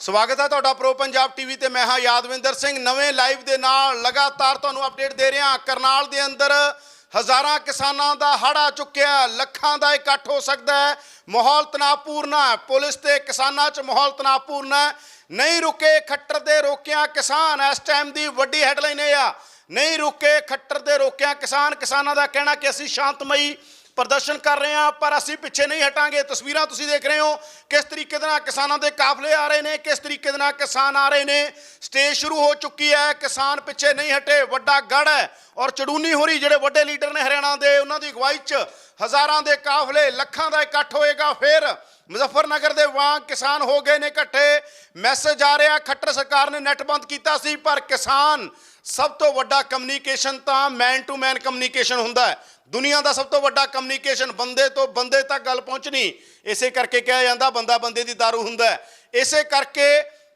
ਸਵਾਗਤ ਹੈ ਤੁਹਾਡਾ ਪ੍ਰੋ ਪੰਜਾਬ ਟੀਵੀ ਤੇ। ਮੈਂ ਹਾਂ ਯਾਦਵਿੰਦਰ ਸਿੰਘ। ਨਵੇਂ ਲਾਈਵ ਦੇ ਨਾਲ ਲਗਾਤਾਰ ਤੁਹਾਨੂੰ ਅਪਡੇਟ ਦੇ ਰਿਹਾ ਕਰਨਾਲ ਦੇ ਅੰਦਰ ਹਜ਼ਾਰਾਂ ਕਿਸਾਨਾਂ ਦਾ ਹੜਾ ਚੁੱਕਿਆ ਲੱਖਾਂ ਦਾ ਇਕੱਠ ਹੋ ਸਕਦਾ ਹੈ। ਮਾਹੌਲ ਤਣਾਅਪੂਰਨ ਹੈ। ਪੁਲਿਸ ਤੇ ਕਿਸਾਨਾਂ 'ਚ ਮਾਹੌਲ ਤਣਾਅਪੂਰਨ ਹੈ। ਨਹੀਂ ਰੁਕੇ ਖੱਟਰ ਦੇ ਰੋਕਿਆ ਕਿਸਾਨ। ਇਸ ਟਾਈਮ ਦੀ ਵੱਡੀ ਹੈਡਲਾਈਨ ਇਹ ਆ। ਨਹੀਂ ਰੁਕੇ ਖੱਟਰ ਦੇ ਰੋਕਿਆ ਕਿਸਾਨ। ਕਿਸਾਨਾਂ ਦਾ ਕਹਿਣਾ ਕਿ ਅਸੀਂ ਸ਼ਾਂਤਮਈ ਪ੍ਰਦਰਸ਼ਨ ਕਰ ਰਹੇ ਹਾਂ, ਪਰ ਅਸੀਂ ਪਿੱਛੇ ਨਹੀਂ ਹਟਾਂਗੇ। ਤਸਵੀਰਾਂ ਤੁਸੀਂ ਦੇਖ ਰਹੇ ਹੋ, ਕਿਸ ਤਰੀਕੇ ਦੇ ਨਾਲ ਕਿਸਾਨਾਂ ਦੇ ਕਾਫਲੇ ਆ ਰਹੇ ਨੇ, ਕਿਸ ਤਰੀਕੇ ਦੇ ਨਾਲ ਕਿਸਾਨ ਆ ਰਹੇ ਨੇ। ਸਟੇਜ ਸ਼ੁਰੂ ਹੋ ਚੁੱਕੀ ਹੈ, ਕਿਸਾਨ ਪਿੱਛੇ ਨਹੀਂ ਹਟੇ, ਵੱਡਾ ਗੜ ਹੈ ਔਰ ਚੜੂਨੀ ਹੋਰੀ ਜਿਹੜੇ ਵੱਡੇ ਲੀਡਰ ਨੇ ਹਰਿਆਣਾ ਦੇ, ਉਹਨਾਂ ਦੀ ਅਗਵਾਈ 'ਚ ਹਜ਼ਾਰਾਂ ਦੇ ਕਾਫਲੇ, ਲੱਖਾਂ ਦਾ ਇਕੱਠ ਹੋਏਗਾ ਫਿਰ। ਮੁਜ਼ੱਫਰਨਗਰ ਦੇ ਵਾਂਗ ਕਿਸਾਨ ਹੋ ਗਏ ਨੇ ਇਕੱਠੇ। ਮੈਸੇਜ ਆ ਰਿਹਾ, ਖੱਟਰ ਸਰਕਾਰ ਨੇ ਨੈਟ ਬੰਦ ਕੀਤਾ ਸੀ, ਪਰ ਕਿਸਾਨ ਸਭ ਤੋਂ ਵੱਡਾ ਕਮਿਊਨੀਕੇਸ਼ਨ ਤਾਂ ਮੈਨ ਟੂ ਮੈਨ ਕਮਿਊਨੀਕੇਸ਼ਨ ਹੁੰਦਾ ਹੈ। ਦੁਨੀਆ ਦਾ ਸਭ ਤੋਂ ਵੱਡਾ ਕਮਿਊਨੀਕੇਸ਼ਨ ਬੰਦੇ ਤੋਂ ਬੰਦੇ ਤੱਕ ਗੱਲ ਪਹੁੰਚਣੀ, ਇਸੇ ਕਰਕੇ ਕਿਹਾ ਜਾਂਦਾ ਬੰਦਾ ਬੰਦੇ ਦੀ ਦਾਰੂ ਹੁੰਦਾ ਇਸੇ ਕਰਕੇ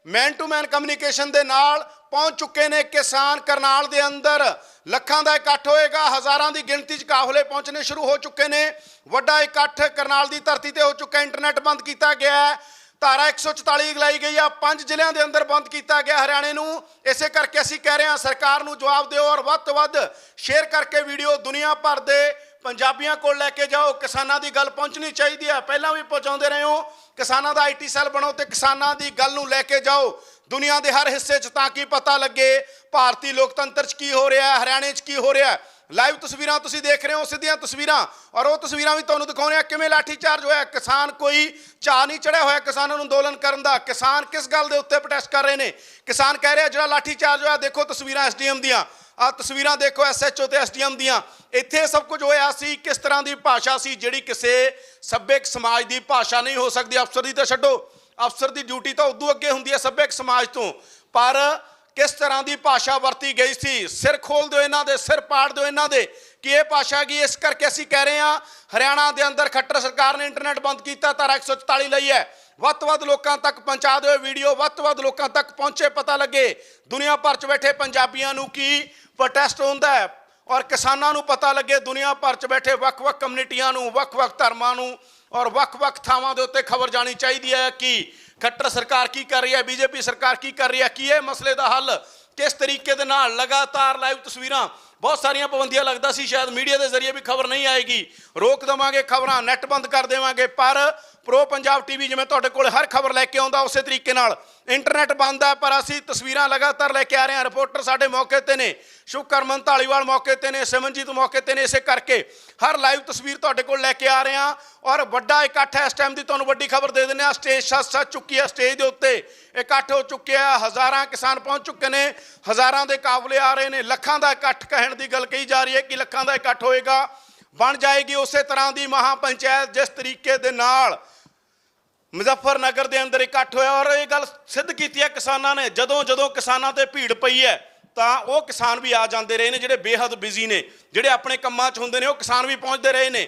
ਮੈਨ ਟੂ ਮੈਨ ਕਮਿਊਨੀਕੇਸ਼ਨ ਦੇ ਨਾਲ ਪਹੁੰਚ ਚੁੱਕੇ ਨੇ ਕਿਸਾਨ ਕਰਨਾਲ ਦੇ ਅੰਦਰ। ਲੱਖਾਂ ਦਾ ਇਕੱਠ ਹੋਏਗਾ, ਹਜ਼ਾਰਾਂ ਦੀ ਗਿਣਤੀ 'ਚ ਕਾਫਲੇ ਪਹੁੰਚਣੇ ਸ਼ੁਰੂ ਹੋ ਚੁੱਕੇ ਨੇ। ਵੱਡਾ ਇਕੱਠ ਕਰਨਾਲ ਦੀ ਧਰਤੀ ਤੇ ਹੋ ਚੁੱਕਾ ਇੰਟਰਨੈਟ ਬੰਦ ਕੀਤਾ ਗਿਆ ਹੈ। ਧਾਰਾ 144 ਲਾਈ ਗਈ ਆ, ਪੰਜ ਜ਼ਿਲ੍ਹਿਆਂ ਦੇ ਅੰਦਰ ਬੰਦ ਕੀਤਾ ਗਿਆ ਹਰਿਆਣੇ ਨੂੰ। ਇਸੇ ਕਰਕੇ ਅਸੀਂ ਕਹਿ ਰਹੇ ਹਾਂ, ਸਰਕਾਰ ਨੂੰ ਜਵਾਬ ਦਿਓ ਔਰ ਵੱਧ ਤੋਂ ਵੱਧ ਸ਼ੇਅਰ ਕਰਕੇ ਵੀਡੀਓ ਦੁਨੀਆ ਭਰ ਦੇ ਪੰਜਾਬੀਆਂ ਕੋਲ ਲੈ ਕੇ ਜਾਓ। ਕਿਸਾਨਾਂ ਦੀ ਗੱਲ ਪਹੁੰਚਣੀ ਚਾਹੀਦੀ ਹੈ ਪਹਿਲਾਂ ਵੀ ਪਹੁੰਚਾਉਂਦੇ ਰਹੇ ਹੋ। ਕਿਸਾਨਾਂ ਦਾ ਆਈਟੀ ਸੈੱਲ ਬਣਾਓ ਤੇ ਕਿਸਾਨਾਂ ਦੀ ਗੱਲ ਨੂੰ ਲੈ ਕੇ ਜਾਓ। ਦੁਨੀਆ ਦੇ ਹਰ ਹਿੱਸੇ 'ਚ ਤਾਂ ਕਿ ਪਤਾ ਲੱਗੇ? ਭਾਰਤੀ ਲੋਕਤੰਤਰ 'ਚ ਕੀ ਹੋ ਰਿਹਾ? ਹਰਿਆਣੇ 'ਚ ਕੀ ਹੋ ਰਿਹਾ? ਲਾਈਵ ਤਸਵੀਰਾਂ ਤੁਸੀਂ ਦੇਖ ਰਹੇ ਹੋ, ਸਿੱਧੀਆਂ ਤਸਵੀਰਾਂ। ਔਰ ਉਹ ਤਸਵੀਰਾਂ ਵੀ ਤੁਹਾਨੂੰ ਦਿਖਾਉਂਦੇ ਆ, ਕਿਵੇਂ ਲਾਠੀ ਚਾਰਜ ਹੋਇਆ। ਕਿਸਾਨ ਕੋਈ ਚਾਹ ਨਹੀਂ ਚੜਿਆ ਹੋਇਆ ਕਿਸਾਨਾਂ ਨੂੰ ਅੰਦੋਲਨ ਕਰਨ ਦਾ। ਕਿਸਾਨ ਕਿਸ ਗੱਲ ਦੇ ਉੱਤੇ ਪ੍ਰੋਟੈਸਟ ਕਰ ਰਹੇ ਨੇ? ਕਿਸਾਨ ਕਹਿ ਰਿਹਾ, ਜਿਹੜਾ ਲਾਠੀ ਚਾਰਜ ਹੋਇਆ, ਦੇਖੋ ਤਸਵੀਰਾਂ ਐਸਡੀਐਮ ਦੀਆਂ। ਆ ਤਸਵੀਰਾਂ ਦੇਖੋ ਐਸਐਚਓ ਤੇ ਐਸਡੀਐਮ ਦੀਆਂ। ਇੱਥੇ ਸਭ ਕੁਝ ਹੋਇਆ ਸੀ, ਕਿਸ ਤਰ੍ਹਾਂ ਦੀ ਭਾਸ਼ਾ ਸੀ, ਜਿਹੜੀ ਕਿਸੇ ਸੱਭਿਅਕ ਸਮਾਜ ਦੀ ਭਾਸ਼ਾ ਨਹੀਂ ਹੋ ਸਕਦੀ। ਅਫਸਰ ਦੀ ਤਾਂ ਛੱਡੋ। ਅਫਸਰ ਦੀ ਡਿਊਟੀ ਤਾਂ ਉਦੋਂ ਅੱਗੇ ਹੁੰਦੀ ਹੈ ਸੱਭਿਅਕ ਸਮਾਜ ਤੋਂ। ਪਰ ਕਿਸ ਤਰ੍ਹਾਂ ਦੀ ਭਾਸ਼ਾ ਵਰਤੀ ਗਈ ਸੀ? ਸਿਰ ਖੋਲ ਦਿਓ ਇਹਨਾਂ ਦੇ, ਸਿਰ ਪਾੜ ਦਿਓ ਇਹਨਾਂ ਦੇ। ਕਿ ਇਹ ਭਾਸ਼ਾ ਕੀ ਇਸ ਕਰਕੇ ਅਸੀਂ ਕਹਿ ਰਹੇ ਹਾਂ, ਹਰਿਆਣਾ ਦੇ ਅੰਦਰ ਖੱਟਰ ਸਰਕਾਰ ਨੇ ਇੰਟਰਨੈਟ ਬੰਦ ਕੀਤਾ, ਧਾਰਾ 144 ਲਈ ਹੈ। ਵੱਧ ਤੋਂ ਵੱਧ ਲੋਕਾਂ ਤੱਕ ਪਹੁੰਚਾ ਦਿਓ ਵੀਡੀਓ ਵੱਧ ਤੋਂ ਵੱਧ ਲੋਕਾਂ ਤੱਕ ਪਹੁੰਚੇ, ਪਤਾ ਲੱਗੇ। ਦੁਨੀਆ ਭਰ 'ਚ ਬੈਠੇ ਪੰਜਾਬੀਆਂ ਨੂੰ ਕੀ ਪ੍ਰੋਟੈਸਟ ਹੁੰਦਾ ਹੈ? ਔਰ ਕਿਸਾਨਾਂ ਨੂੰ ਪਤਾ ਲੱਗੇ, ਦੁਨੀਆ ਭਰ 'ਚ ਬੈਠੇ ਵੱਖ-ਵੱਖ ਕਮਿਊਨਿਟੀਆਂ ਨੂੰ, ਵੱਖ-ਵੱਖ ਧਰਮਾਂ ਨੂੰ, ਔਰ ਵੱਖ-ਵੱਖ ਥਾਵਾਂ ਦੇ ਉੱਤੇ ਖਬਰ ਜਾਣੀ ਚਾਹੀਦੀ ਹੈ ਕਿ ਖੱਟਰ ਸਰਕਾਰ ਕੀ ਕਰ ਰਹੀ ਹੈ? ਬੀਜੇਪੀ ਸਰਕਾਰ ਕੀ ਕਰ ਰਹੀ ਹੈ? ਕੀ ਇਹ ਮਸਲੇ ਦਾ ਹੱਲ? ਕਿਸ ਤਰੀਕੇ ਦੇ ਨਾਲ ਲਗਾਤਾਰ ਲਾਈਵ ਤਸਵੀਰਾਂ? ਬਹੁਤ ਸਾਰੀਆਂ ਪਾਬੰਦੀਆਂ ਲੱਗਦਾ ਸੀ, ਸ਼ਾਇਦ ਮੀਡੀਆ ਦੇ ਜ਼ਰੀਏ ਵੀ ਖਬਰ ਨਹੀਂ ਆਏਗੀ। ਰੋਕ ਦੇਵਾਂਗੇ ਖਬਰਾਂ, ਨੈਟ ਬੰਦ ਕਰ ਦੇਵਾਂਗੇ, ਪਰ ਪ੍ਰੋ ਪੰਜਾਬ ਟੀਵੀ ਜਿਵੇਂ ਤੁਹਾਡੇ ਕੋਲ ਹਰ ਖਬਰ ਲੈ ਕੇ ਆਉਂਦਾ ਉਸੇ ਤਰੀਕੇ ਨਾਲ। ਇੰਟਰਨੈਟ ਬੰਦ ਹੈ ਪਰ ਅਸੀਂ ਤਸਵੀਰਾਂ ਲਗਾਤਾਰ ਲੈ ਕੇ ਆ ਰਹੇ ਹਾਂ। ਰਿਪੋਰਟਰ ਸਾਡੇ ਮੌਕੇ ਤੇ ਨੇ ਸ਼ੁਕਰਮਨ ਢਾਲੀਵਾਲ ਮੌਕੇ ਤੇ ਨੇ ਸਿਮਨਜੀਤ ਮੌਕੇ ਤੇ ਨੇ, ਇਸੇ ਕਰਕੇ ਹਰ ਲਾਈਵ ਤਸਵੀਰ ਤੁਹਾਡੇ ਕੋਲ ਲੈ ਕੇ ਆ ਰਹੇ ਹਾਂ। ਔਰ ਵੱਡਾ ਇਕੱਠ ਹੈ, ਇਸ ਟਾਈਮ ਦੀ ਤੁਹਾਨੂੰ ਵੱਡੀ ਖਬਰ ਦੇ ਦਿੰਦੇ ਆ ਸਟੇਜ ਸੱਜ ਸੱਜ ਚੁੱਕੀ ਹੈ ਸਟੇਜ ਦੇ ਉੱਤੇ ਇਕੱਠ ਹੋ ਚੁੱਕਿਆ ਹੈ। ਹਜ਼ਾਰਾਂ ਕਿਸਾਨ ਪਹੁੰਚ ਚੁੱਕੇ ਨੇ, ਹਜ਼ਾਰਾਂ ਦੇ ਕਾਫਲੇ ਆ ਰਹੇ ਨੇ। ਲੱਖਾਂ ਦਾ ਇਕੱਠ ਕਹਿਣ ਦੀ ਗੱਲ ਕਹੀ ਜਾ ਰਹੀ ਹੈ ਕਿ ਲੱਖਾਂ ਦਾ ਇਕੱਠ ਹੋਏਗਾ, ਬਣ ਜਾਏਗੀ ਉਸੇ ਤਰ੍ਹਾਂ ਦੀ ਮਹਾ ਪੰਚਾਇਤ ਜਿਸ ਤਰੀਕੇ ਦੇ ਨਾਲ ਮੁਜ਼ੱਫਰਨਗਰ ਦੇ ਅੰਦਰ ਇਕੱਠ ਹੋਇਆ ਔਰ ਇਹ ਗੱਲ ਸਿੱਧ ਕੀਤੀ ਹੈ ਕਿਸਾਨਾਂ ਨੇ, ਜਦੋਂ ਜਦੋਂ ਕਿਸਾਨਾਂ ਤੇ ਭੀੜ ਪਈ ਹੈ, ਤਾਂ ਉਹ ਕਿਸਾਨ ਵੀ ਆ ਜਾਂਦੇ ਰਹੇ ਨੇ, ਜਿਹੜੇ ਬੇਹੱਦ ਬਿਜ਼ੀ ਨੇ, ਜਿਹੜੇ ਆਪਣੇ ਕੰਮਾਂ 'ਚ ਹੁੰਦੇ ਨੇ, ਉਹ ਕਿਸਾਨ ਵੀ ਪਹੁੰਚਦੇ ਰਹੇ ਨੇ।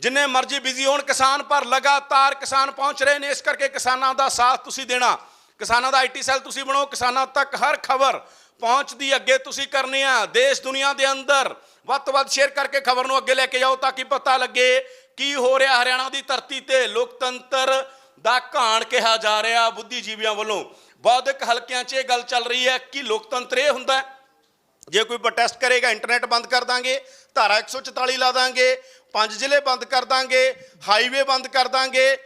ਜਿੰਨੇ ਮਰਜ਼ੀ ਬਿਜ਼ੀ ਹੋਣ, ਕਿਸਾਨ ਪਰ ਲਗਾਤਾਰ ਕਿਸਾਨ ਪਹੁੰਚ ਰਹੇ ਨੇ, ਇਸ ਕਰਕੇ ਕਿਸਾਨਾਂ ਦਾ ਸਾਥ ਤੁਸੀਂ ਦੇਣਾ। ਕਿਸਾਨਾਂ ਦਾ ਆਈਟੀ ਸੈੱਲ ਤੁਸੀਂ ਬਣਾਓ, ਕਿਸਾਨਾਂ ਤੱਕ ਹਰ ਖਬਰ ਪਹੁੰਚਦੀ ਅੱਗੇ ਤੁਸੀਂ ਕਰਨੀ ਆ। ਦੇਸ਼ ਦੁਨੀਆ ਦੇ ਅੰਦਰ ਵੱਧ ਤੋਂ ਵੱਧ ਸ਼ੇਅਰ ਕਰਕੇ ਖਬਰ ਨੂੰ ਅੱਗੇ ਲੈ ਕੇ ਜਾਓ ਤਾਂ ਕਿ ਪਤਾ ਲੱਗੇ ਕੀ ਹੋ ਰਿਹਾ ਹਰਿਆਣਾ ਦੀ ਧਰਤੀ ਤੇ। ਲੋਕਤੰਤਰ ਦਾ ਘਾਣ ਕਿਹਾ ਜਾ ਰਿਹਾ ਬੁੱਧੀਜੀਵੀਆਂ ਵੱਲੋਂ। ਬੌਧਿਕ ਹਲਕਿਆਂ 'ਚ ਇਹ ਗੱਲ ਚੱਲ ਰਹੀ ਹੈ ਕਿ ਲੋਕਤੰਤਰ ਇਹ ਹੁੰਦਾ ਜੇ ਕੋਈ ਪ੍ਰੋਟੈਸਟ ਕਰੇਗਾ ਇੰਟਰਨੈਟ ਬੰਦ ਕਰ ਦਾਂਗੇ, ਧਾਰਾ 144 ਲਾ ਦਾਂਗੇ, ਪੰਜ ਜ਼ਿਲ੍ਹੇ ਬੰਦ ਕਰ ਦਾਂਗੇ ਹਾਈਵੇ ਬੰਦ ਕਰ ਦਾਂਗੇ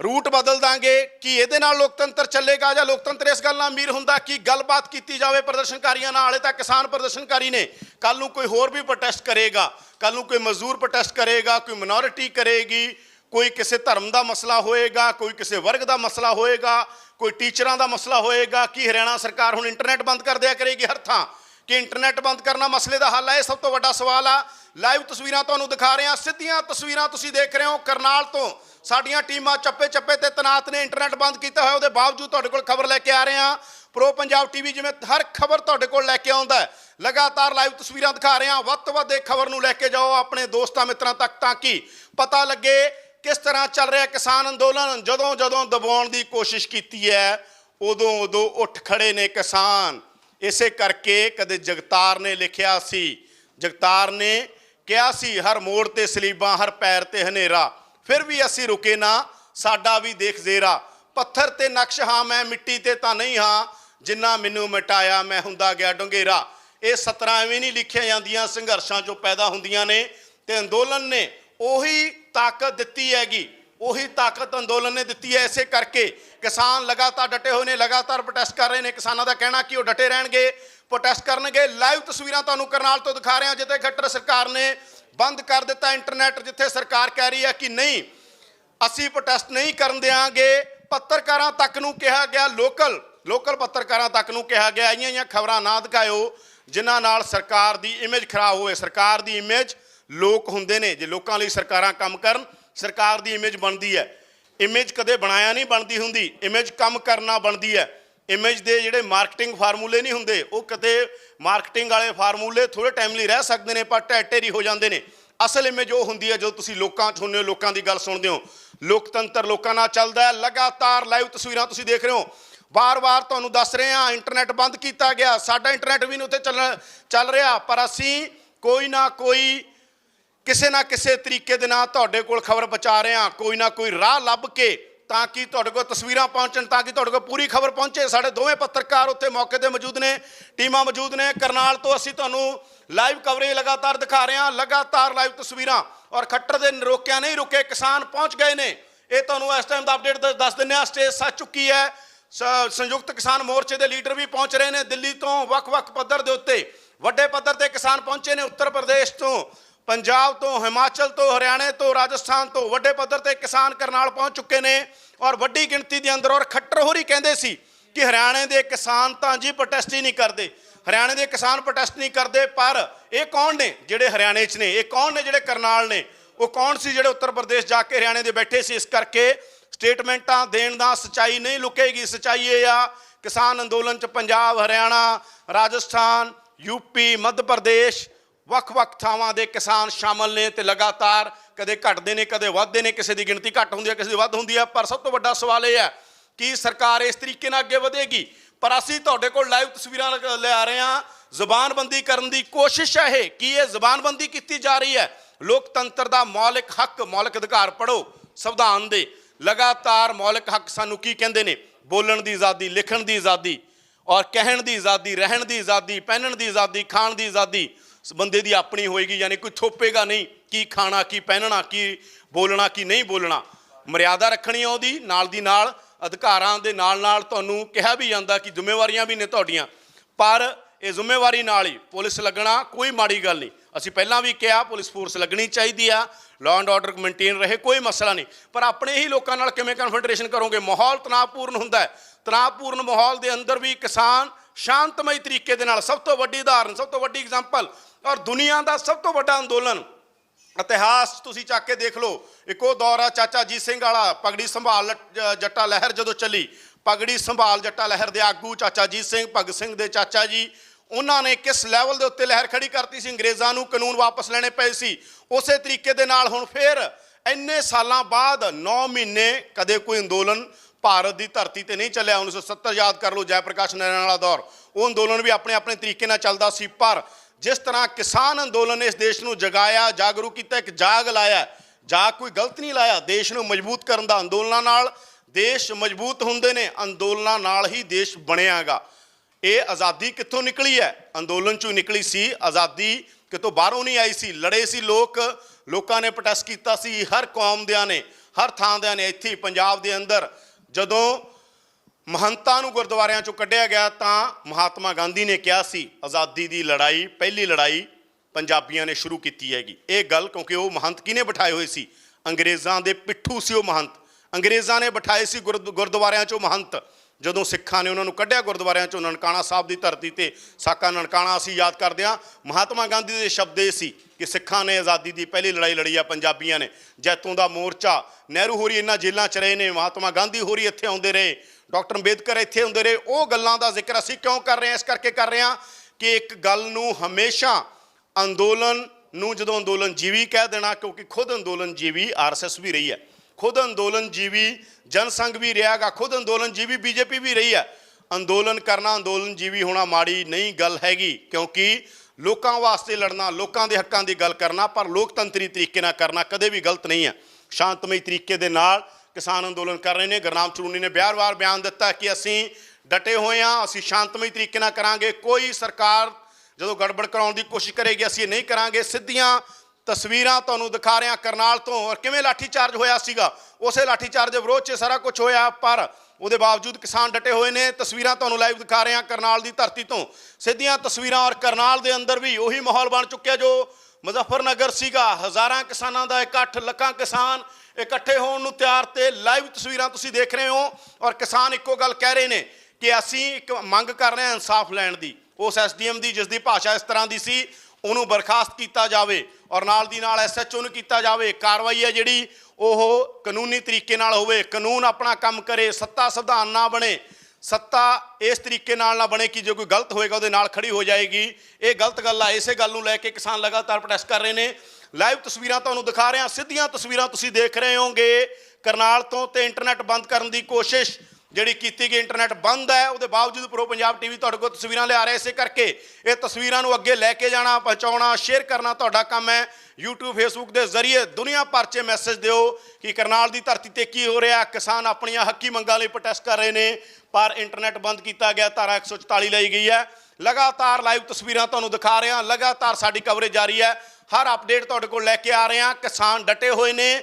ਰੂਟ ਬਦਲ ਦਾਂਗੇ, ਕਿ ਇਹਦੇ ਨਾਲ ਲੋਕਤੰਤਰ ਚੱਲੇਗਾ ਜਾਂ ਲੋਕਤੰਤਰ ਇਸ ਗੱਲ ਨਾਲ ਅਮੀਰ ਹੁੰਦਾ ਕਿ ਗੱਲਬਾਤ ਕੀਤੀ ਜਾਵੇ ਪ੍ਰਦਰਸ਼ਨਕਾਰੀਆਂ ਨਾਲ? ਹਾਲੇ ਤਾਂ ਕਿਸਾਨ ਪ੍ਰਦਰਸ਼ਨਕਾਰੀ ਨੇ। ਕੱਲ ਨੂੰ ਕੋਈ ਹੋਰ ਵੀ ਪ੍ਰੋਟੈਸਟ ਕਰੇਗਾ ਕੱਲ ਨੂੰ ਕੋਈ ਮਜ਼ਦੂਰ ਪ੍ਰੋਟੈਸਟ ਕਰੇਗਾ, ਕੋਈ ਮਿਨੋਰਿਟੀ ਕਰੇਗੀ ਕੋਈ ਕਿਸੇ ਧਰਮ ਦਾ ਮਸਲਾ ਹੋਏਗਾ, ਕੋਈ ਕਿਸੇ ਵਰਗ ਦਾ ਮਸਲਾ ਹੋਏਗਾ, ਕੋਈ ਟੀਚਰਾਂ ਦਾ ਮਸਲਾ ਹੋਏਗਾ, ਕਿ ਹਰਿਆਣਾ ਸਰਕਾਰ ਹੁਣ ਇੰਟਰਨੈਟ ਬੰਦ ਕਰ ਦਿਆ ਕਰੇਗੀ ਹਰ ਥਾਂ? ਕਿ ਇੰਟਰਨੈਟ ਬੰਦ ਕਰਨਾ ਮਸਲੇ ਦਾ ਹੱਲ ਹੈ? ਇਹ ਸਭ ਤੋਂ ਵੱਡਾ ਸਵਾਲ ਆ। ਲਾਈਵ ਤਸਵੀਰਾਂ ਤੁਹਾਨੂੰ ਦਿਖਾ ਰਹੇ ਹਾਂ। ਸਿੱਧੀਆਂ ਤਸਵੀਰਾਂ ਤੁਸੀਂ ਦੇਖ ਰਹੇ ਹੋ ਕਰਨਾਲ ਤੋਂ। ਸਾਡੀਆਂ ਟੀਮਾਂ ਚੱਪੇ ਚੱਪੇ ਤੇ ਤਨਾਤ ਨੇ ਇੰਟਰਨੈਟ ਬੰਦ ਕੀਤਾ ਹੋਇਆ। ਉਹਦੇ ਬਾਵਜੂਦ ਤੁਹਾਡੇ ਕੋਲ ਖਬਰ ਲੈ ਕੇ ਆ ਰਹੇ ਹਾਂ। ਪ੍ਰੋ ਪੰਜਾਬ ਟੀਵੀ ਜਿਵੇਂ ਹਰ ਖਬਰ ਤੁਹਾਡੇ ਕੋਲ ਲੈ ਕੇ ਆਉਂਦਾ ਹੈ। ਲਗਾਤਾਰ ਲਾਈਵ ਤਸਵੀਰਾਂ ਦਿਖਾ ਰਹੇ ਹਾਂ। ਵੱਧ ਤੋਂ ਵੱਧ ਇਹ ਖਬਰ ਨੂੰ ਲੈ ਕੇ ਜਾਓ ਆਪਣੇ ਦੋਸਤਾਂ ਮਿੱਤਰਾਂ ਤੱਕ ਤਾਂ ਕਿ ਪਤਾ ਲੱਗੇ ਕਿਸ ਤਰ੍ਹਾਂ ਚੱਲ ਰਿਹਾ ਕਿਸਾਨ ਅੰਦੋਲਨ? ਜਦੋਂ ਜਦੋਂ ਦਬਾਉਣ ਦੀ ਕੋਸ਼ਿਸ਼ ਕੀਤੀ ਹੈ, ਉਦੋਂ ਉਦੋਂ ਉੱਠ ਖੜੇ ਨੇ ਕਿਸਾਨ। ਇਸੇ ਕਰਕੇ ਕਦੇ ਜਗਤਾਰ ਨੇ ਲਿਖਿਆ ਸੀ, ਜਗਤਾਰ ਨੇ ਕਿਹਾ ਸੀ, ਹਰ ਮੋੜ ਤੇ ਸਲੀਬਾਂ, ਹਰ ਪੈਰ ਤੇ ਹਨੇਰਾ। ਫਿਰ ਵੀ ਅਸੀਂ ਰੁਕੇ ਨਾ, ਸਾਡਾ ਵੀ ਦੇਖ ਜ਼ੇਰਾ। ਪੱਥਰ ਤੇ ਨਕਸ਼ ਹਾਂ, ਮੈਂ ਮਿੱਟੀ ਤੇ ਤਾਂ ਨਹੀਂ ਹਾਂ, ਜਿੰਨਾ ਮੈਨੂੰ ਮਿਟਾਇਆ, ਮੈਂ ਹੁੰਦਾ ਗਿਆ ਡੰਗੇਰਾ ਇਹ ਸਤਰਾਂ ਐਵੇਂ ਨਹੀਂ ਲਿਖੀਆਂ ਜਾਂਦੀਆਂ, ਸੰਘਰਸ਼ਾਂ ਚੋਂ ਪੈਦਾ ਹੁੰਦੀਆਂ ਨੇ ਤੇ ਅੰਦੋਲਨ ਨੇ ਉਹੀ ਤਾਕਤ ਦਿੱਤੀ ਹੈਗੀ। ਉਹੀ ਤਾਕਤ ਅੰਦੋਲਨ ਨੇ ਦਿੱਤੀ ਹੈ ਇਸੇ ਕਰਕੇ। ਕਿਸਾਨ ਲਗਾਤਾਰ ਡਟੇ ਹੋਏ ਨੇ, ਲਗਾਤਾਰ ਪ੍ਰੋਟੈਸਟ ਕਰ ਰਹੇ ਨੇ। ਕਿਸਾਨਾਂ ਦਾ ਕਹਿਣਾ ਕਿ ਉਹ ਡਟੇ ਰਹਿਣਗੇ ਪ੍ਰੋਟੈਸਟ ਕਰਨਗੇ। ਲਾਈਵ ਤਸਵੀਰਾਂ ਤੁਹਾਨੂੰ ਕਰਨਾਲ ਤੋਂ ਦਿਖਾ ਰਹੇ ਹਾਂ ਜਿੱਥੇ ਖੱਟਰ ਸਰਕਾਰ ਨੇ ਬੰਦ ਕਰ ਦਿੱਤਾ ਇੰਟਰਨੈਟ ਜਿੱਥੇ ਸਰਕਾਰ ਕਹਿ ਰਹੀ ਹੈ ਕਿ ਨਹੀਂ, ਅਸੀਂ ਪ੍ਰੋਟੈਸਟ ਨਹੀਂ ਕਰਨ ਦਿਆਂਗੇ। ਪੱਤਰਕਾਰਾਂ ਤੱਕ ਨੂੰ ਕਿਹਾ ਗਿਆ ਲੋਕਲ ਲੋਕਲ ਪੱਤਰਕਾਰਾਂ ਤੱਕ ਨੂੰ ਕਿਹਾ ਗਿਆ। ਆਈਆਂ ਆਈਆਂ ਖਬਰਾਂ ਨਾ ਦਿਖਾਇਓ, ਜਿਨ੍ਹਾਂ ਨਾਲ ਸਰਕਾਰ ਦੀ ਇਮੇਜ ਖਰਾਬ ਹੋਵੇ। ਸਰਕਾਰ ਦੀ ਇਮੇਜ ਲੋਕ ਹੁੰਦੇ ਨੇ, ਜੇ ਲੋਕਾਂ ਲਈ ਸਰਕਾਰਾਂ ਕੰਮ ਕਰਨ, ਸਰਕਾਰ ਦੀ ਇਮੇਜ ਬਣਦੀ ਹੈ। ਇਮੇਜ ਕਦੇ ਬਣਾਇਆ ਨਹੀਂ ਬਣਦੀ ਹੁੰਦੀ ਇਮੇਜ ਕੰਮ ਕਰਨਾ ਬਣਦੀ ਹੈ। ਇਮੇਜ ਦੇ ਜਿਹੜੇ ਮਾਰਕੀਟਿੰਗ ਫਾਰਮੂਲੇ ਨਹੀਂ ਹੁੰਦੇ, ਉਹ ਕਦੇ ਮਾਰਕੀਟਿੰਗ ਵਾਲੇ ਫਾਰਮੂਲੇ ਥੋੜੇ ਟਾਈਮ ਲਈ ਰਹਿ ਸਕਦੇ ਨੇ, ਪਰ ਢਹਿ ਢੇਰੀ ਹੋ ਜਾਂਦੇ ਨੇ। ਅਸਲ ਇਮੇਜ ਉਹ ਹੁੰਦੀ ਹੈ ਜਦੋਂ ਤੁਸੀਂ ਲੋਕਾਂ 'ਚ ਹੁੰਦੇ ਹੋ, ਲੋਕਾਂ ਦੀ ਗੱਲ ਸੁਣਦੇ ਹੋ। ਲੋਕਤੰਤਰ ਲੋਕਾਂ ਨਾਲ ਚੱਲਦਾ ਹੈ, ਲਗਾਤਾਰ ਲਾਈਵ ਤਸਵੀਰਾਂ ਤੁਸੀਂ ਦੇਖ ਰਹੇ ਹੋ। ਵਾਰ-ਵਾਰ ਤੁਹਾਨੂੰ ਦੱਸ ਰਹੇ ਹਾਂ ਇੰਟਰਨੈਟ ਬੰਦ ਕੀਤਾ ਗਿਆ। ਸਾਡਾ ਇੰਟਰਨੈਟ ਵੀ ਨਹੀਂ ਉੱਥੇ ਚੱਲਣ, ਚੱਲ ਰਿਹਾ, ਪਰ ਅਸੀਂ ਕੋਈ ਨਾ ਕੋਈ ਕਿਸੇ ਨਾ ਕਿਸੇ ਤਰੀਕੇ ਦੇ ਨਾਲ ਤੁਹਾਡੇ ਕੋਲ ਖਬਰ ਪਹੁੰਚਾ ਰਹੇ ਹਾਂ। ਕੋਈ ਨਾ ਕੋਈ ਰਾਹ ਲੱਭ ਕੇ ਤਾਂ ਕਿ ਤੁਹਾਡੇ ਕੋਲ ਤਸਵੀਰਾਂ ਪਹੁੰਚਣ, ਤਾਂ ਕਿ ਤੁਹਾਡੇ ਕੋਲ ਪੂਰੀ ਖਬਰ ਪਹੁੰਚੇ। ਸਾਡੇ ਦੋਵੇਂ ਪੱਤਰਕਾਰ ਉੱਥੇ ਮੌਕੇ ਤੇ ਮੌਜੂਦ ਨੇ, ਟੀਮਾਂ ਮੌਜੂਦ ਨੇ। ਕਰਨਾਲ ਤੋਂ ਅਸੀਂ ਤੁਹਾਨੂੰ ਲਾਈਵ ਕਵਰੇਜ ਲਗਾਤਾਰ ਦਿਖਾ ਰਹੇ ਹਾਂ। ਲਗਾਤਾਰ ਲਾਈਵ ਤਸਵੀਰਾਂ ਔਰ ਖੱਟਰ ਦੇ ਰੋਕਿਆ ਨਹੀਂ ਰੁਕੇ, ਕਿਸਾਨ ਪਹੁੰਚ ਗਏ ਨੇ। ਇਹ ਤੁਹਾਨੂੰ ਇਸ ਟਾਈਮ ਦਾ ਅਪਡੇਟ ਦੱਸ ਦਿੰਦੇ ਹਾਂ। ਸਟੇਜ ਸੱਚ ਚੁੱਕੀ ਹੈ। ਸ- ਸੰਯੁਕਤ ਕਿਸਾਨ ਮੋਰਚੇ ਦੇ ਲੀਡਰ ਵੀ ਪਹੁੰਚ ਰਹੇ ਨੇ। ਦਿੱਲੀ ਤੋਂ ਵੱਖ-ਵੱਖ ਪੱਧਰ ਦੇ ਉੱਤੇ ਵੱਡੇ ਪੱਧਰ ਤੇ ਕਿਸਾਨ ਪਹੁੰਚੇ ਨੇ। ਉੱਤਰ ਪ੍ਰਦੇਸ਼ ਤੋਂ ਪੰਜਾਬ ਤੋਂ, ਹਿਮਾਚਲ ਤੋਂ, ਹਰਿਆਣੇ ਤੋਂ, ਰਾਜਸਥਾਨ ਤੋਂ ਵੱਡੇ ਪੱਧਰ ਤੇ ਕਿਸਾਨ ਕਰਨਾਲ ਪਹੁੰਚ ਚੁੱਕੇ ਨੇ ਔਰ ਵੱਡੀ ਗਿਣਤੀ ਦੇ ਅੰਦਰ ਔਰ ਖੱਟਰ ਹੋਰੀ ਕਹਿੰਦੇ ਸੀ ਕਿ ਹਰਿਆਣੇ ਦੇ ਕਿਸਾਨ ਤਾਂ ਜੀ ਪ੍ਰੋਟੈਸਟ ਹੀ ਨਹੀਂ ਕਰਦੇ। ਹਰਿਆਣੇ ਦੇ ਕਿਸਾਨ ਪ੍ਰੋਟੈਸਟ ਨਹੀਂ ਕਰਦੇ, ਪਰ ਇਹ ਕੌਣ ਨੇ ਜਿਹੜੇ ਹਰਿਆਣੇ 'ਚ ਨੇ? ਇਹ ਕੌਣ ਨੇ ਜਿਹੜੇ ਕਰਨਾਲ ਨੇ? ਉਹ ਕੌਣ ਸੀ ਜਿਹੜੇ ਉੱਤਰ ਪ੍ਰਦੇਸ਼ ਜਾ ਕੇ ਹਰਿਆਣੇ ਦੇ ਬੈਠੇ ਸੀ? ਇਸ ਕਰਕੇ ਸਟੇਟਮੈਂਟਾਂ ਦੇਣ ਦਾ ਸਚਾਈ ਨਹੀਂ ਲੁਕੇਗੀ। ਸਚਾਈ ਇਹ ਆ, ਕਿਸਾਨ ਅੰਦੋਲਨ 'ਚ ਪੰਜਾਬ, ਹਰਿਆਣਾ, ਰਾਜਸਥਾਨ ਯੂਪੀ ਮੱਧ ਪ੍ਰਦੇਸ਼ ਵੱਖ-ਵੱਖ ਥਾਵਾਂ ਦੇ ਕਿਸਾਨ ਸ਼ਾਮਲ ਨੇ ਤੇ ਲਗਾਤਾਰ ਕਦੇ ਘਟਦੇ ਨੇ, ਕਦੇ ਵੱਧਦੇ ਨੇ, ਕਿਸੇ ਦੀ ਗਿਣਤੀ ਘੱਟ ਹੁੰਦੀ ਹੈ, ਕਿਸੇ ਦੀ ਵੱਧ ਹੁੰਦੀ ਹੈ, ਪਰ ਸਭ ਤੋਂ ਵੱਡਾ ਸਵਾਲ ਇਹ ਹੈ ਕਿ ਸਰਕਾਰ ਇਸ ਤਰੀਕੇ ਨਾਲ ਅੱਗੇ ਵਧੇਗੀ। ਪਰ ਅਸੀਂ ਤੁਹਾਡੇ ਕੋਲ ਲਾਈਵ ਤਸਵੀਰਾਂ ਲਗ- ਲਿਆ ਰਹੇ ਹਾਂ। ਜ਼ਬਾਨਬੰਦੀ ਕਰਨ ਦੀ ਕੋਸ਼ਿਸ਼ ਹੈ ਇਹ, ਕਿ ਇਹ ਜ਼ਬਾਨਬੰਦੀ ਕੀਤੀ ਜਾ ਰਹੀ ਹੈ। ਲੋਕਤੰਤਰ ਦਾ ਮੌਲਿਕ ਹੱਕ, ਮੌਲਿਕ ਅਧਿਕਾਰ ਪੜੋ ਸੰਵਿਧਾਨ ਦੇ। ਲਗਾਤਾਰ ਮੌਲਿਕ ਹੱਕ ਸਾਨੂੰ ਕੀ ਕਹਿੰਦੇ ਨੇ? ਬੋਲਣ ਦੀ ਆਜ਼ਾਦੀ, ਲਿਖਣ ਦੀ ਆਜ਼ਾਦੀ ਔਰ ਕਹਿਣ ਦੀ ਆਜ਼ਾਦੀ, ਰਹਿਣ ਦੀ ਆਜ਼ਾਦੀ, ਪਹਿਨਣ ਦੀ ਆਜ਼ਾਦੀ, ਖਾਣ ਦੀ ਆਜ਼ਾਦੀ ਬੰਦੇ ਦੀ ਆਪਣੀ ਹੋਏਗੀ, ਯਾਨੀ ਕੋਈ ਥੋਪੇਗਾ ਨਹੀਂ, ਕੀ ਖਾਣਾ, ਕੀ ਪਹਿਨਣਾ, ਕੀ ਬੋਲਣਾ, ਕੀ ਨਹੀਂ ਬੋਲਣਾ। ਮਰਿਆਦਾ ਰੱਖਣੀ ਆ ਉਹਦੀ, ਨਾਲ ਦੀ ਨਾਲ, ਅਧਿਕਾਰਾਂ ਦੇ ਨਾਲ ਨਾਲ ਤੁਹਾਨੂੰ ਕਿਹਾ ਵੀ ਜਾਂਦਾ ਕਿ ਜ਼ਿੰਮੇਵਾਰੀਆਂ ਵੀ ਨੇ ਤੁਹਾਡੀਆਂ। ਪਰ ਇਹ ਜ਼ਿੰਮੇਵਾਰੀ ਨਾਲ ਹੀ ਪੁਲਿਸ ਲੱਗਣਾ ਕੋਈ ਮਾੜੀ ਗੱਲ ਨਹੀਂ। ਅਸੀਂ ਪਹਿਲਾਂ ਵੀ ਕਿਹਾ, ਪੁਲਿਸ ਫੋਰਸ ਲੱਗਣੀ ਚਾਹੀਦੀ ਆ ਲਾਅ ਐਂਡ ਆਰਡਰ ਮੇਨਟੇਨ ਰਹੇ, ਕੋਈ ਮਸਲਾ ਨਹੀਂ। ਪਰ ਆਪਣੇ ਹੀ ਲੋਕਾਂ ਨਾਲ ਕਿਵੇਂ ਕਨਫੈਡਰੇਸ਼ਨ ਕਰੋਗੇ? ਮਾਹੌਲ ਤਣਾਅਪੂਰਨ ਹੁੰਦਾ ਹੈ। ਤਣਾਅਪੂਰਨ ਮਾਹੌਲ ਦੇ ਅੰਦਰ ਵੀ ਕਿਸਾਨ ਸ਼ਾਂਤਮਈ ਤਰੀਕੇ ਦੇ ਨਾਲ ਸਭ ਤੋਂ ਵੱਡੀ ਉਦਾਹਰਨ, ਸਭ ਤੋਂ ਵੱਡੀ ਐਗਜ਼ਾਮਪਲ ਔਰ ਦੁਨੀਆ ਦਾ ਸਭ ਤੋਂ ਵੱਡਾ ਅੰਦੋਲਨ। ਇਤਿਹਾਸ ਤੁਸੀਂ ਚੱਕ ਕੇ ਦੇਖ ਲਓ, ਇੱਕੋ ਦੌਰ ਆ ਚਾਚਾ ਜੀਤ ਸਿੰਘ ਵਾਲਾ, ਪਗੜੀ ਸੰਭਾਲ ਜੱਟਾ ਲਹਿਰ ਜਦੋਂ ਚੱਲੀ, ਪਗੜੀ ਸੰਭਾਲ ਜੱਟਾ ਲਹਿਰ ਦੇ ਆਗੂ ਚਾਚਾ ਜੀਤ ਸਿੰਘ, ਭਗਤ ਸਿੰਘ ਦੇ ਚਾਚਾ ਜੀ, ਉਹਨਾਂ ਨੇ ਕਿਸ ਲੈਵਲ ਦੇ ਉੱਤੇ ਲਹਿਰ ਖੜੀ ਕਰਤੀ ਸੀ? ਅੰਗਰੇਜ਼ਾਂ ਨੂੰ ਕਾਨੂੰਨ ਵਾਪਸ ਲੈਣੇ ਪਏ ਸੀ। ਉਸੇ ਤਰੀਕੇ ਦੇ ਨਾਲ ਹੁਣ ਫੇਰ ਇੰਨੇ ਸਾਲਾਂ ਬਾਅਦ 9 ਮਹੀਨੇ ਕਦੇ ਕੋਈ ਅੰਦੋਲਨ ਭਾਰਤ ਦੀ ਧਰਤੀ ਤੇ ਨਹੀਂ ਚੱਲਿਆ 1970 ਯਾਦ ਕਰ ਲਓ ਜੈ ਪ੍ਰਕਾਸ਼ ਨਾਰਾਇਣ ਵਾਲਾ ਦੌਰ। ਉਹ ਅੰਦੋਲਨ ਵੀ ਆਪਣੇ ਆਪਣੇ ਤਰੀਕੇ ਨਾਲ ਚੱਲਦਾ ਸੀ, ਪਰ ਜਿਸ ਤਰ੍ਹਾਂ ਕਿਸਾਨ ਅੰਦੋਲਨ ਨੇ ਇਸ ਦੇਸ਼ ਨੂੰ ਜਗਾਇਆ, ਜਾਗਰੂਕ ਕੀਤਾ, ਇੱਕ ਜਾਗ ਲਾਇਆ ਜਾਗ ਕੋਈ ਗਲਤ ਨਹੀਂ ਲਾਇਆ, ਦੇਸ਼ ਨੂੰ ਮਜ਼ਬੂਤ ਕਰਨ ਦਾ ਅੰਦੋਲਨਾਂ ਨਾਲ ਦੇਸ਼ ਮਜ਼ਬੂਤ ਹੁੰਦੇ ਨੇ, ਅੰਦੋਲਨਾਂ ਨਾਲ ਹੀ ਦੇਸ਼ ਬਣਿਆਗਾ। ਇਹ ਆਜ਼ਾਦੀ ਕਿੱਥੋਂ ਨਿਕਲੀ ਹੈ? ਅੰਦੋਲਨ ਚੋਂ ਨਿਕਲੀ ਸੀ, ਆਜ਼ਾਦੀ ਕਿਤੋਂ ਬਾਹਰੋਂ ਨਹੀਂ ਆਈ ਸੀ, ਲੜੇ ਸੀ ਲੋਕ, ਲੋਕਾਂ ਨੇ ਪ੍ਰੋਟੈਸਟ ਕੀਤਾ ਸੀ, ਹਰ ਕੌਮ ਦਿਆਂ ਨੇ, ਹਰ ਥਾਂ ਦਿਆਂ ਨੇ, ਇੱਥੇ ਪੰਜਾਬ ਦੇ ਅੰਦਰ ਜਦੋਂ ਮਹੰਤਾਂ ਨੂੰ ਗੁਰਦੁਆਰਿਆਂ ਚੋਂ ਕੱਢਿਆ ਗਿਆ ਤਾਂ ਮਹਾਤਮਾ ਗਾਂਧੀ ਨੇ ਕਿਹਾ ਸੀ, ਆਜ਼ਾਦੀ ਦੀ ਲੜਾਈ, ਪਹਿਲੀ ਲੜਾਈ ਪੰਜਾਬੀਆਂ ਨੇ ਸ਼ੁਰੂ ਕੀਤੀ ਹੈਗੀ। ਇਹ ਗੱਲ ਕਿਉਂਕਿ ਉਹ ਮਹੰਤ ਕਿਹਨੇ ਬਿਠਾਏ ਹੋਏ ਸੀ? ਅੰਗਰੇਜ਼ਾਂ ਦੇ ਪਿੱਠੂ ਸੀ ਉਹ ਮਹੰਤ। ਅੰਗਰੇਜ਼ਾਂ ਨੇ ਬਿਠਾਏ ਸੀ ਗੁਰਦ- ਗੁਰਦੁਆਰਿਆਂ ਚੋਂ ਮਹੰਤ। ਜਦੋਂ ਸਿੱਖਾਂ ਨੇ ਉਹਨਾਂ ਨੂੰ ਕੱਢਿਆ ਗੁਰਦੁਆਰਿਆਂ ਚੋਂ ਨਨਕਾਣਾ ਸਾਹਿਬ ਦੀ ਧਰਤੀ ਤੇ, ਸਾਕਾ ਨਨਕਾਣਾ ਅਸੀਂ ਯਾਦ ਕਰਦੇ ਹਾਂ, ਮਹਾਤਮਾ ਗਾਂਧੀ ਦੇ ਸ਼ਬਦ ਇਹ ਸੀ ਕਿ ਸਿੱਖਾਂ ਨੇ ਆਜ਼ਾਦੀ ਦੀ ਪਹਿਲੀ ਲੜਾਈ ਲੜੀ ਆ ਪੰਜਾਬੀਆਂ ਨੇ। ਜੈਤੋਂ ਦਾ ਮੋਰਚਾ, ਨਹਿਰੂ ਹੋਰੀ ਇਹਨਾਂ ਜੇਲ੍ਹਾਂ 'ਚ ਰਹੇ ਨੇ, ਮਹਾਤਮਾ ਗਾਂਧੀ ਹੋਰੀ ਇੱਥੇ ਆਉਂਦੇ ਰਹੇ, ਡਾਕਟਰ ਅੰਬੇਦਕਰ ਇੱਥੇ ਆਉਂਦੇ ਰਹੇ, ਉਹ ਗੱਲਾਂ ਦਾ ਜ਼ਿਕਰ ਅਸੀਂ ਕਿਉਂ ਕਰ ਰਹੇ ਹਾਂ? ਇਸ ਕਰਕੇ ਕਰ ਰਹੇ ਹਾਂ ਕਿ ਇੱਕ ਗੱਲ ਨੂੰ ਹਮੇਸ਼ਾ ਅੰਦੋਲਨ ਨੂੰ ਜਦੋਂ ਅੰਦੋਲਨ ਜੀਵੀ ਕਹਿ ਦੇਣਾ, ਕਿਉਂਕਿ ਖੁਦ ਅੰਦੋਲਨ ਜੀਵੀ ਆਰਐਸਐਸ ਵੀ ਰਹੀ ਹੈ। ਖੁਦ ਅੰਦੋਲਨ ਜੀਵੀ ਜਨਸੰਘ ਵੀ ਰਿਹਾਗਾ ਖੁਦ ਅੰਦੋਲਨ ਜੀਵੀ, ਬੀਜੇਪੀ ਵੀ ਰਹੀ ਹੈ ਅੰਦੋਲਨ ਕਰਨਾ, ਅੰਦੋਲਨ ਜੀਵੀ ਹੋਣਾ ਮਾੜੀ ਨਹੀਂ ਗੱਲ ਹੈਗੀ, ਕਿਉਂਕਿ ਲੋਕਾਂ ਵਾਸਤੇ ਲੜਨਾ, ਲੋਕਾਂ ਦੇ ਹੱਕਾਂ ਦੀ ਗੱਲ ਕਰਨਾ, ਪਰ ਲੋਕਤੰਤਰੀ ਤਰੀਕੇ ਨਾਲ ਕਰਨਾ ਕਦੇ ਵੀ ਗਲਤ ਨਹੀਂ ਹੈ ਸ਼ਾਂਤਮਈ ਤਰੀਕੇ ਦੇ ਨਾਲ ਕਿਸਾਨ ਅੰਦੋਲਨ ਕਰ ਰਹੇ ਨੇ। ਗੁਰਨਾਮ ਚਰੂਨੀ ਨੇ ਬਿਆਰ-ਵਾਰ ਬਿਆਨ ਦਿੱਤਾ ਕਿ ਅਸੀਂ ਡਟੇ ਹੋਏ ਹਾਂ ਅਸੀਂ ਸ਼ਾਂਤਮਈ ਤਰੀਕੇ ਨਾਲ ਕਰਾਂਗੇ। ਕੋਈ ਸਰਕਾਰ ਜਦੋਂ ਗੜਬੜ ਕਰਾਉਣ ਦੀ ਕੋਸ਼ਿਸ਼ ਕਰੇਗੀ, ਅਸੀਂ ਇਹ ਨਹੀਂ ਕਰਾਂਗੇ। ਸਿੱਧੀਆਂ ਤਸਵੀਰਾਂ ਤੁਹਾਨੂੰ ਦਿਖਾ ਰਿਹਾ ਕਰਨਾਲ ਤੋਂ ਔਰ ਕਿਵੇਂ ਲਾਠੀ ਚਾਰਜ ਹੋਇਆ ਸੀਗਾ, ਉਸੇ ਲਾਠੀ ਚਾਰਜ ਦੇ ਵਿਰੋਧ 'ਚ ਸਾਰਾ ਕੁਝ ਹੋਇਆ, ਪਰ ਉਹਦੇ ਬਾਵਜੂਦ ਕਿਸਾਨ ਡਟੇ ਹੋਏ ਨੇ, ਤਸਵੀਰਾਂ ਤੁਹਾਨੂੰ ਲਾਈਵ ਦਿਖਾ ਰਹੇ ਹਾਂ ਕਰਨਾਲ ਦੀ ਧਰਤੀ ਤੋਂ। ਸਿੱਧੀਆਂ ਤਸਵੀਰਾਂ ਔਰ ਕਰਨਾਲ ਦੇ ਅੰਦਰ ਵੀ ਉਹੀ ਮਾਹੌਲ ਬਣ ਚੁੱਕਿਆ ਜੋ ਮੁਜ਼ੱਫਰਨਗਰ ਸੀਗਾ। ਹਜ਼ਾਰਾਂ ਕਿਸਾਨਾਂ ਦਾ ਇਕੱਠ, ਲੱਖਾਂ ਕਿਸਾਨ ਇਕੱਠੇ ਹੋਣ ਨੂੰ ਤਿਆਰ ਤੇ ਲਾਈਵ ਤਸਵੀਰਾਂ ਤੁਸੀਂ ਦੇਖ ਰਹੇ ਹੋ ਔਰ ਕਿਸਾਨ ਇੱਕੋ ਗੱਲ ਕਹਿ ਰਹੇ ਨੇ ਕਿ ਅਸੀਂ ਇੱਕ ਮੰਗ ਕਰ ਰਹੇ ਹਾਂ ਇਨਸਾਫ ਲੈਣ ਦੀ। ਉਸ ਐਸਡੀਐਮ ਦੀ ਜਿਸ ਦੀ ਭਾਸ਼ਾ ਇਸ ਤਰ੍ਹਾਂ ਦੀ ਸੀ ਉਹਨੂੰ ਬਰਖਾਸਤ ਕੀਤਾ ਜਾਵੇ ਔਰ ਨਾਲ ਦੀ ਨਾਲ ਐਸਐਚਓ ਨੂੰ ਕੀਤਾ ਜਾਵੇ। ਕਾਰਵਾਈ ਹੈ ਜਿਹੜੀ, ਉਹ ਕਾਨੂੰਨੀ ਤਰੀਕੇ ਨਾਲ ਹੋਵੇ। ਕਾਨੂੰਨ ਆਪਣਾ ਕੰਮ ਕਰੇ, ਸੱਤਾ ਸੰਵਿਧਾਨ ਨਾ ਬਣੇ। ਸੱਤਾ ਇਸ ਤਰੀਕੇ ਨਾਲ ਨਾ ਬਣੇ ਕਿ ਜੇ ਕੋਈ ਗਲਤ ਹੋਏਗਾ, ਉਹਦੇ ਨਾਲ ਖੜੀ ਹੋ ਜਾਏਗੀ। ਇਹ ਗਲਤ ਗੱਲ ਆ, ਇਸੇ ਗੱਲ ਨੂੰ ਲੈ ਕੇ ਕਿਸਾਨ ਲਗਾਤਾਰ ਪ੍ਰੋਟੈਸਟ ਕਰ ਰਹੇ ਨੇ। ਲਾਈਵ ਤਸਵੀਰਾਂ ਤੁਹਾਨੂੰ ਦਿਖਾ ਰਹੇ ਹਾਂ ਸਿੱਧੀਆਂ ਤਸਵੀਰਾਂ ਤੁਸੀਂ ਦੇਖ ਰਹੇ ਹੋਗੇ ਕਰਨਾਲ ਤੋਂ ਤੇ ਇੰਟਰਨੈਟ ਬੰਦ ਕਰਨ ਦੀ ਕੋਸ਼ਿਸ਼। ਜਿਹੜੀ ਕੀਤੀ ਗਈ ਇੰਟਰਨੈਟ ਬੰਦ ਹੈ, ਉਹਦੇ ਬਾਵਜੂਦ ਪ੍ਰੋ ਪੰਜਾਬ ਟੀਵੀ ਤੁਹਾਡੇ ਕੋਲ ਤਸਵੀਰਾਂ ਲਿਆ ਰਿਹਾ ਇਸੇ ਕਰਕੇ ਇਹ ਤਸਵੀਰਾਂ ਨੂੰ ਅੱਗੇ ਲੈ ਕੇ ਜਾਣਾ, ਪਹੁੰਚਾਉਣਾ ਸ਼ੇਅਰ ਕਰਨਾ ਤੁਹਾਡਾ ਕੰਮ ਹੈ। YouTube, Facebook ਦੇ ਜ਼ਰੀਏ ਦੁਨੀਆ ਭਰ 'ਚ ਮੈਸੇਜ ਦਿਓ ਕਿ ਕਰਨਾਲ ਦੀ ਧਰਤੀ ਤੇ ਕੀ ਹੋ ਰਿਹਾ। ਕਿਸਾਨ ਆਪਣੀਆਂ ਹੱਕੀ ਮੰਗਾਂ ਲਈ ਪ੍ਰੋਟੈਸਟ ਕਰ ਰਹੇ ਨੇ, ਪਰ ਇੰਟਰਨੈਟ ਬੰਦ ਕੀਤਾ ਗਿਆ, ਧਾਰਾ 144 ਲਈ ਗਈ ਹੈ। ਲਗਾਤਾਰ ਲਾਈਵ ਤਸਵੀਰਾਂ ਤੁਹਾਨੂੰ ਦਿਖਾ ਰਹੇ ਹਾਂ ਲਗਾਤਾਰ ਸਾਡੀ ਕਵਰੇਜ ਜਾਰੀ ਹੈ। ਹਰ ਅਪਡੇਟ ਤੁਹਾਡੇ ਕੋਲ ਲੈ ਕੇ ਆ ਰਹੇ ਹਾਂ। ਕਿਸਾਨ ਡਟੇ ਹੋਏ ਨੇ